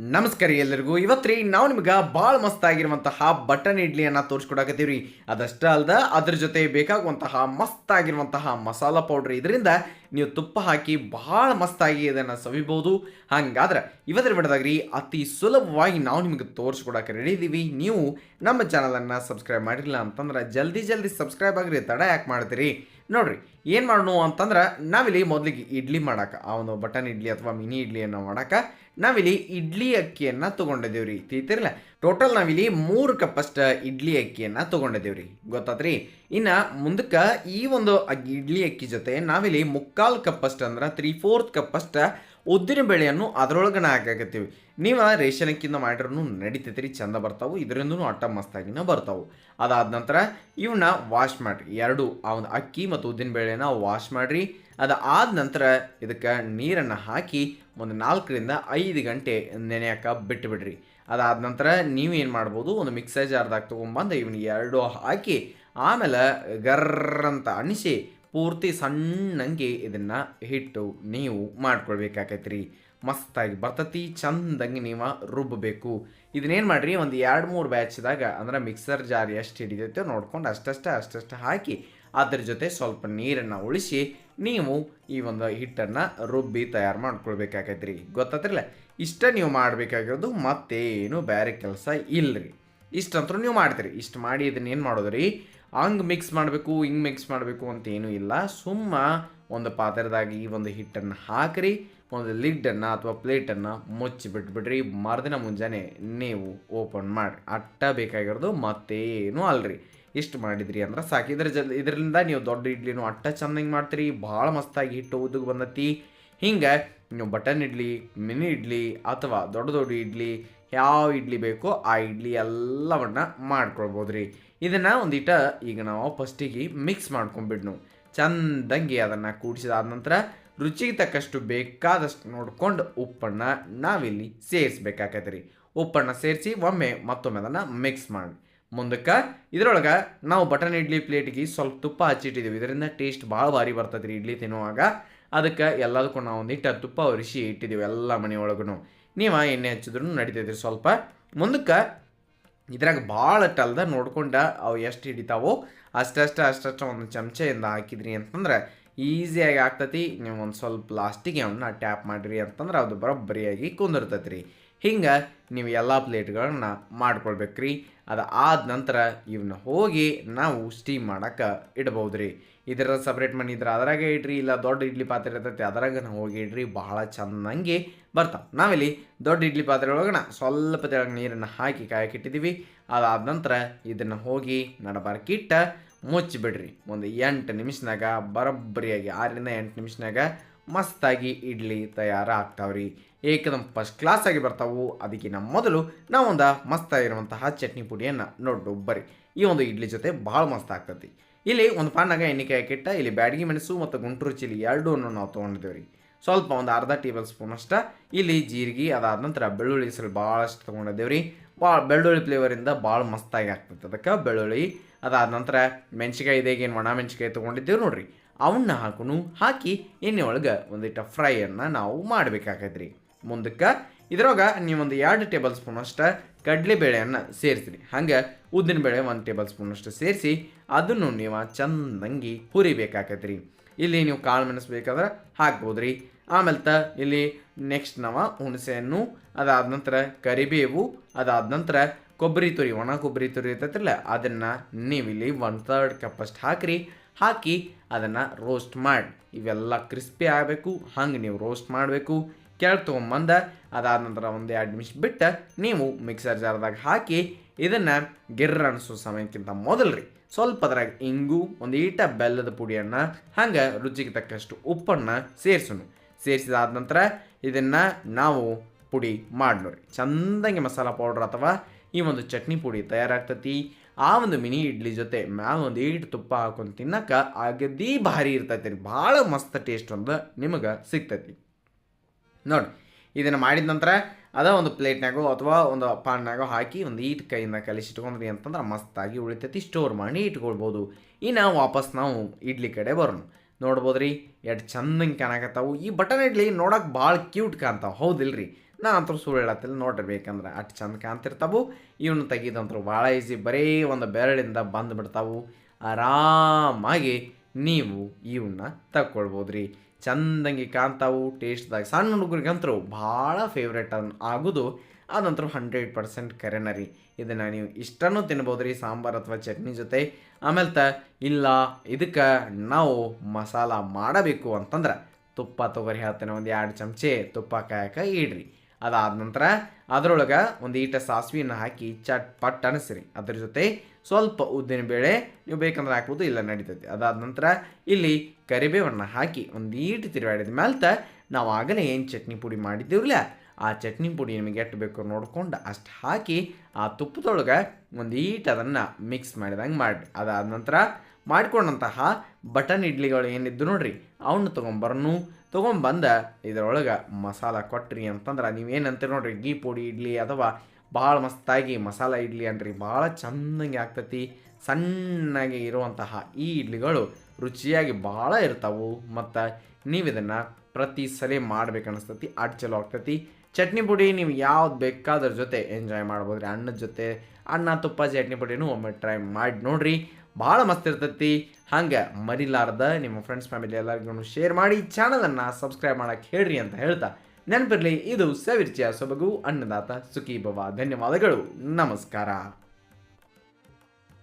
ನಮಸ್ಕಾರ ಎಲ್ಲರಿಗೂ. ಇವತ್ತ್ರಿ ನಾವು ನಿಮ್ಗೆ ಭಾಳ ಮಸ್ತಾಗಿರುವಂತಹ ಬಟನ್ ಇಡ್ಲಿಯನ್ನು ತೋರಿಸ್ಕೊಡಕತ್ತೀವಿ ಅದಷ್ಟೇ ಅಲ್ದ ಅದ್ರ ಜೊತೆ ಬೇಕಾಗುವಂತಹ ಮಸ್ತಾಗಿರುವಂತಹ ಮಸಾಲ ಪೌಡ್ರ್ ಇದರಿಂದ ನೀವು ತುಪ್ಪ ಹಾಕಿ ಭಾಳ ಮಸ್ತಾಗಿ ಇದನ್ನು ಸವಿಬಹುದು ಹಂಗಾದ್ರೆ ಇವತ್ತರ ರೀ ಅತಿ ಸುಲಭವಾಗಿ ನಾವು ನಿಮಗೆ ತೋರಿಸ್ಕೊಡಕ್ಕೆ ರೆಡಿ ಇದ್ದೀವಿ ನೀವು ನಮ್ಮ ಚಾನಲನ್ನು ಸಬ್ಸ್ಕ್ರೈಬ್ ಮಾಡಿಲ್ಲ ಅಂತಂದ್ರೆ ಜಲ್ದಿ ಜಲ್ದಿ ಸಬ್ಸ್ಕ್ರೈಬ್ ಆಗ್ರಿ. ತಡ ಯಾಕೆ ಮಾಡ್ತೀರಿ? ನೋಡ್ರಿ, ಏನು ಮಾಡೋಣ ಅಂತಂದ್ರೆ ನಾವಿಲ್ಲಿ ಮೊದಲಿಗೆ ಇಡ್ಲಿ ಮಾಡೋಕೆ, ಆ ಒಂದು ಬಟನ್ ಇಡ್ಲಿ ಅಥವಾ ಮಿನಿ ಇಡ್ಲಿಯನ್ನು ಮಾಡೋಕೆ, ನಾವಿಲ್ಲಿ ಇಡ್ಲಿ ಅಕ್ಕಿಯನ್ನು ತೊಗೊಂಡಿದ್ದೀವಿ ರೀ ತಿಳ್ತಿರಲ್ಲ ಟೋಟಲ್ ನಾವಿಲ್ಲಿ ಮೂರು ಕಪ್ಪಷ್ಟು ಇಡ್ಲಿ ಅಕ್ಕಿಯನ್ನು ತೊಗೊಂಡಿದ್ದೀವಿ ರೀ ಗೊತ್ತಾತ್ರಿ? ಇನ್ನು ಮುಂದಕ್ಕೆ ಈ ಒಂದು ಇಡ್ಲಿ ಅಕ್ಕಿ ಜೊತೆ ನಾವಿಲ್ಲಿ ಮುಕ್ಕಾಲು ಕಪ್ಪಷ್ಟು ಅಂದ್ರೆ ತ್ರೀ ಫೋರ್ತ್ ಕಪ್ಪಷ್ಟ ಉದ್ದಿನ ಬೆಳೆಯನ್ನು ಅದರೊಳಗನ ಹಾಕಾಕತ್ತೀವಿ. ನೀವು ರೇಷನಕ್ಕಿಂತ ಮಾಡಿರೂ ನಡೀತೈತೆ ರೀ ಚಂದ ಬರ್ತಾವು, ಇದರಿಂದನೂ ಅಟ್ಟ ಮಸ್ತಾಗಿನ ಬರ್ತಾವೆ. ಅದಾದ ನಂತರ ಇವನ್ನ ವಾಶ್ ಮಾಡಿರಿ. ಎರಡು, ಆ ಒಂದು ಅಕ್ಕಿ ಮತ್ತು ಉದ್ದಿನ ಬೇಳೆನ ವಾಶ್ ಮಾಡಿರಿ. ಅದಾದ ನಂತರ ಇದಕ್ಕೆ ನೀರನ್ನು ಹಾಕಿ ಒಂದು ನಾಲ್ಕರಿಂದ ಐದು ಗಂಟೆ ನೆನೆಯಕ್ಕ ಬಿಟ್ಟುಬಿಡ್ರಿ ಅದಾದ ನಂತರ ನೀವೇನು ಮಾಡ್ಬೋದು, ಒಂದು ಮಿಕ್ಸರ್ ಜಾರ್ದಾಗ ತೊಗೊಂಬಂದು ಇವನ್ನ ಎರಡು ಹಾಕಿ, ಆಮೇಲೆ ಗರ್ರಂತ ಅಣಿಸಿ ಪೂರ್ತಿ ಸಣ್ಣಂಗೆ ಇದನ್ನು ಹಿಟ್ಟು ನೀವು ಮಾಡ್ಕೊಳ್ಬೇಕಾಕೈತೆ ರೀ ಮಸ್ತಾಗಿ ಬರ್ತತಿ, ಚಂದಂಗೆ ನೀವು ರುಬ್ಬಬೇಕು. ಇದನ್ನೇನು ಮಾಡಿರಿ, ಒಂದು ಎರಡು ಮೂರು ಬ್ಯಾಚ್ದಾಗ ಅಂದ್ರೆ ಮಿಕ್ಸರ್ ಜಾರ್ ಎಷ್ಟು ಹಿಡಿದೈತೆ ನೋಡ್ಕೊಂಡು ಅಷ್ಟಷ್ಟೇ ಅಷ್ಟಷ್ಟು ಹಾಕಿ ಅದ್ರ ಜೊತೆ ಸ್ವಲ್ಪ ನೀರನ್ನು ಉಳಿಸಿ ನೀವು ಈ ಒಂದು ಹಿಟ್ಟನ್ನು ರುಬ್ಬಿ ತಯಾರು ಮಾಡ್ಕೊಳ್ಬೇಕಾಗೈತೆ ರೀ ಇಷ್ಟ ನೀವು ಮಾಡಬೇಕಾಗಿರೋದು ಮತ್ತೇನು ಬೇರೆ ಕೆಲಸ ಇಲ್ಲರಿ ಇಷ್ಟಂತರೂ ನೀವು ಮಾಡ್ತೀರಿ. ಇಷ್ಟು ಮಾಡಿ ಇದನ್ನ ಏನು ಮಾಡೋದು ರೀ ಹಂಗೆ ಮಿಕ್ಸ್ ಮಾಡಬೇಕು, ಹಿಂಗೆ ಮಿಕ್ಸ್ ಮಾಡಬೇಕು ಅಂತ ಏನೂ ಇಲ್ಲ. ಸುಮ್ಮ ಒಂದು ಪಾತ್ರೆದಾಗ ಈ ಒಂದು ಹಿಟ್ಟನ್ನು ಹಾಕಿರಿ, ಒಂದು ಲಿಡ್ಡನ್ನು ಅಥವಾ ಪ್ಲೇಟನ್ನು ಮುಚ್ಚಿ ಬಿಟ್ಬಿಡ್ರಿ ಮರುದಿನ ಮುಂಜಾನೆ ನೀವು ಓಪನ್ ಮಾಡಿ, ಅಟ್ಟ ಬೇಕಾಗಿರೋದು ಮತ್ತೇನು ಅಲ್ರಿ. ಇಷ್ಟು ಮಾಡಿದ್ರಿ ಅಂದ್ರೆ ಸಾಕು. ಇದ್ರ ಜಲ್ ಇದರಿಂದ ನೀವು ದೊಡ್ಡ ಇಡ್ಲಿನೂ ಅಟ್ಟ ಚಂದಂಗೆ ಮಾಡ್ತೀರಿ. ಭಾಳ ಮಸ್ತಾಗಿ ಹಿಟ್ಟು ಉದ್ದಕ್ಕೆ ಬಂದತಿ. ಹಿಂಗೆ ನೀವು ಬಟನ್ ಇಡ್ಲಿ, ಮಿನಿ ಇಡ್ಲಿ ಅಥವಾ ದೊಡ್ಡ ದೊಡ್ಡ ಇಡ್ಲಿ, ಯಾವ ಇಡ್ಲಿ ಬೇಕೋ ಆ ಇಡ್ಲಿ ಎಲ್ಲವನ್ನ ಮಾಡ್ಕೊಳ್ಬೋದು ರೀ ಇದನ್ನು ಒಂದಿಟ ಈಗ ನಾವು ಫಸ್ಟಿಗೆ ಮಿಕ್ಸ್ ಮಾಡ್ಕೊಂಬಿಡ್ನು. ಚಂದಂಗಿ ಅದನ್ನು ಕೂಡಿಸಿದಾದ ನಂತರ ರುಚಿಗೆ ತಕ್ಕಷ್ಟು ಬೇಕಾದಷ್ಟು ನೋಡಿಕೊಂಡು ಉಪ್ಪನ್ನು ನಾವಿಲ್ಲಿ ಸೇರಿಸ್ಬೇಕಾಗತ್ತೆ ರೀ ಉಪ್ಪನ್ನು ಸೇರಿಸಿ ಒಮ್ಮೆ ಮತ್ತೊಮ್ಮೆ ಅದನ್ನು ಮಿಕ್ಸ್ ಮಾಡಿ ಮುಂದಕ್ಕೆ ಇದರೊಳಗೆ ನಾವು ಬಟನ್ ಇಡ್ಲಿ ಪ್ಲೇಟಿಗೆ ಸ್ವಲ್ಪ ತುಪ್ಪ ಹಚ್ಚಿಟ್ಟಿದ್ದೀವಿ ಇದರಿಂದ ಟೇಸ್ಟ್ ಭಾಳ ಭಾರಿ ಬರ್ತದೆ ರೀ ಇಡ್ಲಿ ತಿನ್ನುವಾಗ. ಅದಕ್ಕೆ ಎಲ್ಲದಕ್ಕೂ ನಾವು ಒಂದಿಟ್ಟು ತುಪ್ಪ ಒರೆಸಿ ಇಟ್ಟಿದ್ದೀವಿ ಎಲ್ಲ ಮನೆಯೊಳಗೂ ನೀವು ಎಣ್ಣೆ ಹಚ್ಚಿದ್ರು ನಡಿತೈತ್ರಿ ಸ್ವಲ್ಪ. ಮುಂದಕ್ಕೆ ಇದ್ರಾಗ ಭಾಳ ಟಲ್ದ ನೋಡ್ಕೊಂಡ ಅವು ಎಷ್ಟು ಹಿಡಿತಾವೋ ಅಷ್ಟಷ್ಟು ಅಷ್ಟಷ್ಟು ಒಂದು ಚಮಚೆಯಿಂದ ಹಾಕಿದ್ರಿ ಅಂತಂದ್ರೆ ಈಸಿಯಾಗಿ ಆಗ್ತತಿ. ನೀವು ಒಂದು ಸ್ವಲ್ಪ ಲಾಸ್ಟಿಗೆ ಅವನ್ನ ಟ್ಯಾಪ್ ಮಾಡಿರಿ ಅಂತಂದ್ರೆ ಅದು ಬರೋಬ್ಬರಿಯಾಗಿ ಕುಂದಿರ್ತೈತೆ ರೀ ಹಿಂಗೆ ನೀವು ಎಲ್ಲ ಪ್ಲೇಟ್ಗಳನ್ನ ಮಾಡ್ಕೊಳ್ಬೇಕ್ರಿ. ಅದು ಆದ ನಂತರ ಇವನ್ನ ಹೋಗಿ ನಾವು ಸ್ಟೀಮ್ ಮಾಡಕ್ಕೆ ಇಡ್ಬೋದು ರೀ ಇದರ ಸಪ್ರೇಟ್ ಮಾಡಿದ್ರೆ ಅದ್ರಾಗೆ ಇಡ್ರಿ, ಇಲ್ಲ ದೊಡ್ಡ ಇಡ್ಲಿ ಪಾತ್ರೆ ಇರ್ತೈತಿ ಅದ್ರಾಗ ಹೋಗಿ ಇಡ್ರಿ, ಭಾಳ ಚೆನ್ನಾಗಿ ಬರ್ತಾವೆ. ನಾವಿಲ್ಲಿ ದೊಡ್ಡ ಇಡ್ಲಿ ಪಾತ್ರೆ ಒಳಗಣ ಸ್ವಲ್ಪ ತೆಳಗೆ ನೀರನ್ನು ಹಾಕಿ ಕಾಯಕ್ಕಿಟ್ಟಿದ್ದೀವಿ ಅದಾದ ನಂತರ ಇದನ್ನು ಹೋಗಿ ನಡಬಾರ್ಕಿಟ್ಟ ಮುಚ್ಚಿಬಿಡ್ರಿ. ಒಂದು ಎಂಟು ನಿಮಿಷನಾಗ, ಬರೋಬ್ಬರಿಯಾಗಿ ಆರರಿಂದ ಎಂಟು ನಿಮಿಷನಾಗ ಮಸ್ತಾಗಿ ಇಡ್ಲಿ ತಯಾರು ರೀ ಏಕದಮ್ ಫಸ್ಟ್ ಕ್ಲಾಸ್ ಆಗಿ ಬರ್ತಾವು. ಅದಕ್ಕಿಂತ ಮೊದಲು ನಾವೊಂದು ಮಸ್ತಾಗಿರುವಂತಹ ಚಟ್ನಿ ಪುಡಿಯನ್ನು ನೋಡು ಬರ್ರಿ. ಈ ಒಂದು ಇಡ್ಲಿ ಜೊತೆ ಭಾಳ ಮಸ್ತ್ ಆಗ್ತತಿ. ಇಲ್ಲಿ ಒಂದು ಪಾನಾಗ ಎಣ್ಣೆಕಾಯಿ ಹಾಕಿಟ್ಟ ಇಲ್ಲಿ ಬ್ಯಾಡಗಿ ಮೆಣಸು ಮತ್ತು ಗುಂಟೂರು ಚಿಲ್ಲಿ ಎರಡೂ ನಾವು ತೊಗೊಂಡಿದ್ದೇವೆ ರೀ ಸ್ವಲ್ಪ ಒಂದು ಅರ್ಧ ಟೇಬಲ್ ಸ್ಪೂನ್ ಅಷ್ಟ. ಇಲ್ಲಿ ಜೀರಿಗೆ, ಅದಾದ ನಂತರ ಬೆಳ್ಳುಳ್ಳಿ ಸ್ವಲ್ಪ ಭಾಳಷ್ಟು ತೊಗೊಂಡಿದ್ದೇವೆ ರೀ ಭಾಳ ಬೆಳ್ಳುಳ್ಳಿ ಫ್ಲೇವರಿಂದ ಭಾಳ ಮಸ್ತಾಗಿ ಆಗ್ತದೆ ಅದಕ್ಕೆ ಬೆಳ್ಳುಳ್ಳಿ. ಅದಾದ ನಂತರ ಮೆಣಸಿಕಾಯಿ ಇದೇಗೇನು ಒಣ ಮೆಣಸಿಕಾಯಿ ತೊಗೊಂಡಿದ್ದೇವೆ ನೋಡ್ರಿ. ಅವನ್ನ ಹಾಕೊಂಡು ಹಾಕಿ ಎಣ್ಣೆ ಒಳಗೆ ಒಂದಿಟ್ಟು ಫ್ರೈಯನ್ನು ನಾವು ಮಾಡಬೇಕಾಗೈತೆ ರೀ ಮುಂದಕ್ಕೆ ಇದ್ರೊಳಗೆ ನೀವೊಂದು ಎರಡು ಟೇಬಲ್ ಸ್ಪೂನ್ ಅಷ್ಟು ಕಡಲೆಬೇಳೆಯನ್ನು ಸೇರಿಸ್ರಿ. ಹಂಗೆ ಉದ್ದಿನಬೇಳೆ ಒಂದು ಟೇಬಲ್ ಸ್ಪೂನ್ ಅಷ್ಟು ಸೇರಿಸಿ ಅದನ್ನು ನೀವು ಚಂದಂಗಿ ಹುರಿಬೇಕಾಗತ್ತೆ ರೀ ಇಲ್ಲಿ ನೀವು ಕಾಳು ಮೆಣಸು ಬೇಕಾದ್ರೆ ಹಾಕ್ಬೋದು ರೀ ಆಮೇಲೆ ತ ಇಲ್ಲಿ ನೆಕ್ಸ್ಟ್ ನಾವು ಹುಣಸೆಹಣ್ಣು, ಅದಾದ ನಂತರ ಕರಿಬೇವು, ಅದಾದ ನಂತರ ಕೊಬ್ಬರಿ ತುರಿ, ಒಣ ಕೊಬ್ಬರಿ ತುರಿ ಇರ್ತೈತಿಲ್ಲ ಅದನ್ನು ಇಲ್ಲಿ ಒನ್ ತರ್ಡ್ ಕಪ್ಪಷ್ಟು ಹಾಕಿರಿ. ಹಾಕಿ ಅದನ್ನು ರೋಸ್ಟ್ ಮಾಡಿ. ಇವೆಲ್ಲ ಕ್ರಿಸ್ಪಿ ಆಗಬೇಕು, ಹಂಗೆ ನೀವು ರೋಸ್ಟ್ ಮಾಡಬೇಕು. ಕೆಳಗೆ ತೊಗೊಂಬಂದ, ಅದಾದ ನಂತರ ಒಂದು ಎರಡು ನಿಮಿಷ ಬಿಟ್ಟು ನೀವು ಮಿಕ್ಸರ್ ಜಾರ್ದಾಗ ಹಾಕಿ ಇದನ್ನು ಗಿರ್ರ ಅನಿಸೋ ಸಮಯಕ್ಕಿಂತ ಮೊದಲು ರೀ. ಸ್ವಲ್ಪ ಅದ್ರಾಗ ಇಂಗು, ಒಂದು ಈಟ ಬೆಲ್ಲದ ಪುಡಿಯನ್ನು, ಹಂಗೆ ರುಚಿಗೆ ತಕ್ಕಷ್ಟು ಉಪ್ಪನ್ನು ಸೇರಿಸೋಣ ಸೇರಿಸಿದಾದ ನಂತರ ಇದನ್ನು ನಾವು ಪುಡಿ ಮಾಡ್ನೋರಿ ಚಂದಂಗೆ ಮಸಾಲ ಪೌಡ್ರ್ ಅಥವಾ ಈ ಒಂದು ಚಟ್ನಿ ಪುಡಿ ತಯಾರಾಗ್ತತಿ. ಆ ಒಂದು ಮಿನಿ ಇಡ್ಲಿ ಜೊತೆ ಮ್ಯಾಲ ಒಂದು ಈಟ್ ತುಪ್ಪ ಹಾಕೊಂಡು ತಿನ್ನಕ್ಕ ಆಗದಿ ಭಾರಿ ಇರ್ತೈತಿ ರೀ. ಭಾಳ ಮಸ್ತ್ ಟೇಸ್ಟ್ ಒಂದು ನಿಮಗೆ ಸಿಗ್ತೈತಿ. ನೋಡಿ, ಇದನ್ನು ಮಾಡಿದ ನಂತರ ಅದ ಒಂದು ಪ್ಲೇಟ್ನಾಗೋ ಅಥವಾ ಒಂದು ಪಾನ್ನಾಗೋ ಹಾಕಿ ಒಂದು ಈಟ್ ಕೈಯಿಂದ ಕಲಿಸಿಟ್ಕೊಂಡ್ರಿ ಅಂತಂದ್ರೆ ಮಸ್ತಾಗಿ ಉಳಿತೈತಿ. ಸ್ಟೋರ್ ಮಾಡಿ ಇಟ್ಕೊಳ್ಬೋದು. ಇನ್ನು ವಾಪಸ್ ನಾವು ಇಡ್ಲಿ ಕಡೆ ಬರೋಣ. ನೋಡ್ಬೋದು ರೀ ಎಷ್ಟು ಚಂದಂಗೆ ಕಾಣಕತ್ತಾವು. ಈ ಬಟನ್ ಇಡ್ಲಿ ನೋಡಕ್ಕೆ ಭಾಳ ಕ್ಯೂಟ್ ಕಾಣ್ತಾವೆ. ಹೌದಿಲ್ರಿ? ನಾ ಅಂತೂ ಸುಳ್ಳು ಹೇಳತ್ತಿಲ್ಲ. ನೋಡ್ರಿ ಬೇಕಂದ್ರೆ ಅಷ್ಟು ಚಂದ ಕಾಣ್ತಿರ್ತಾವು. ಇವನ್ನ ತೆಗೀದಂತರು ಭಾಳ ಈಸಿ ಬರೀ ಒಂದು ಬೆರಳಿಂದ ಬಂದು ಬಿಡ್ತಾವು. ಆರಾಮಾಗಿ ನೀವು ಇವನ್ನ ತಗೊಳ್ಬೋದು ರೀ ಚಂದಂಗಿ ಕಾಣ್ತಾವು. ಟೇಸ್ಟ್ದಾಗ ಸಣ್ಣ ಹುಡುಗರಿಗಂತರೂ ಭಾಳ ಫೇವ್ರೇಟ್ ಅನ್ ಆಗೋದು. ಅದಂತರೂ ಹಂಡ್ರೆಡ್ ಪರ್ಸೆಂಟ್ ಕರೆನ ರೀ. ಇದನ್ನು ನೀವು ಇಷ್ಟನೂ ತಿನ್ಬೋದು ರೀ ಸಾಂಬಾರು ಅಥವಾ ಚಟ್ನಿ ಜೊತೆ. ಆಮೇಲೆ ತ ಇಲ್ಲ, ಇದಕ್ಕೆ ನಾವು ಮಸಾಲ ಮಾಡಬೇಕು ಅಂತಂದ್ರೆ ತುಪ್ಪ ತೊಗರಿ ಹೇಳ್ತೇನೆ ಒಂದು ಎರಡು ಚಮಚೆ ತುಪ್ಪ ಕಾಯಕ್ಕೆ ಇಡ್ರಿ. ಅದಾದ ನಂತರ ಅದರೊಳಗೆ ಒಂದು ಈಟ ಸಾಸಿವೆಯನ್ನು ಹಾಕಿ ಚಟ್ ಪಟ್ ಅನಿಸ್ರಿ. ಅದ್ರ ಜೊತೆ ಸ್ವಲ್ಪ ಉದ್ದಿನ ಬೇಳೆ, ನೀವು ಬೇಕಂದ್ರೆ ಹಾಕ್ಬೋದು, ಇಲ್ಲ ನಡೀತೈತಿ. ಅದಾದ ನಂತರ ಇಲ್ಲಿ ಕರಿಬೇವನ್ನು ಹಾಕಿ ಒಂದು ಈಟ ತಿರುಗಾಡಿದ ಮೇಲೆ ನಾವು ಆಗಲೇ ಏನು ಚಟ್ನಿ ಪುಡಿ ಮಾಡಿದ್ದೀವಲ್ಲ ಆ ಚಟ್ನಿ ಪುಡಿ ನಿಮಗೆ ಎಷ್ಟು ಬೇಕು ನೋಡ್ಕೊಂಡು ಅಷ್ಟು ಹಾಕಿ ಆ ತುಪ್ಪದೊಳಗೆ ಒಂದು ಈಟ ಅದನ್ನು ಮಿಕ್ಸ್ ಮಾಡಿದಂಗೆ ಮಾಡಿ ಅದಾದ ನಂತರ ಮಾಡ್ಕೊಂಡಂತಹ ಬಟನ್ ಇಡ್ಲಿಗಳು ಏನಿದ್ದು ನೋಡ್ರಿ. ಅವನ್ನ ತೊಗೊಂಬರ್ನು, ತೊಗೊಂಬಂದ ಇದರೊಳಗೆ ಮಸಾಲ ಕೊಟ್ರಿ ಅಂತಂದ್ರೆ ನೀವೇನಂತೀರಿ ನೋಡ್ರಿ ಗೀ ಪುಡಿ ಇಡ್ಲಿ ಅಥವಾ ಭಾಳ ಮಸ್ತಾಗಿ ಮಸಾಲ ಇಡ್ಲಿ ಅನ್ರಿ, ಭಾಳ ಚಂದಂಗೆ ಆಗ್ತತಿ. ಸಣ್ಣಗೆ ಇರುವಂತಹ ಈ ಇಡ್ಲಿಗಳು ರುಚಿಯಾಗಿ ಭಾಳ ಇರ್ತಾವು ಮತ್ತು ನೀವು ಇದನ್ನು ಪ್ರತಿ ಸಲ ಮಾಡ್ಬೇಕು ಅನಿಸ್ತತಿ ಅಡ್ ಚಲೋ ಆಗ್ತತಿ. ಚಟ್ನಿ ಪುಡಿ ನೀವು ಯಾವ್ದು ಬೇಕಾದ್ರ ಜೊತೆ ಎಂಜಾಯ್ ಮಾಡ್ಬೋದು ರೀ ಅನ್ನದ ಜೊತೆ, ಅನ್ನ ತುಪ್ಪ ಚಟ್ನಿ ಪುಡಿನೂ ಒಮ್ಮೆ ಟ್ರೈ ಮಾಡಿ ನೋಡ್ರಿ. ಭಾಳ ಮಸ್ತ್ ಇರ್ತೈತಿ. ಹಂಗೆ ಮರಿಲಾರ್ದ ನಿಮ್ಮ ಫ್ರೆಂಡ್ಸ್ ಫ್ಯಾಮಿಲಿ ಎಲ್ಲರಿಗೂ ಶೇರ್ ಮಾಡಿ ಚಾನಲನ್ನು ಸಬ್ಸ್ಕ್ರೈಬ್ ಮಾಡೋಕ್ಕೆ ಹೇಳ್ರಿ ಅಂತ ಹೇಳ್ತಾ ನೆನಪಿರಲಿ, ಇದು ಸವಿರ್ಚಿಯ ಸೊಬಗು, ಅನ್ನದಾತ ಸುಖಿ ಭವ ಧನ್ಯವಾದಗಳು. ನಮಸ್ಕಾರ.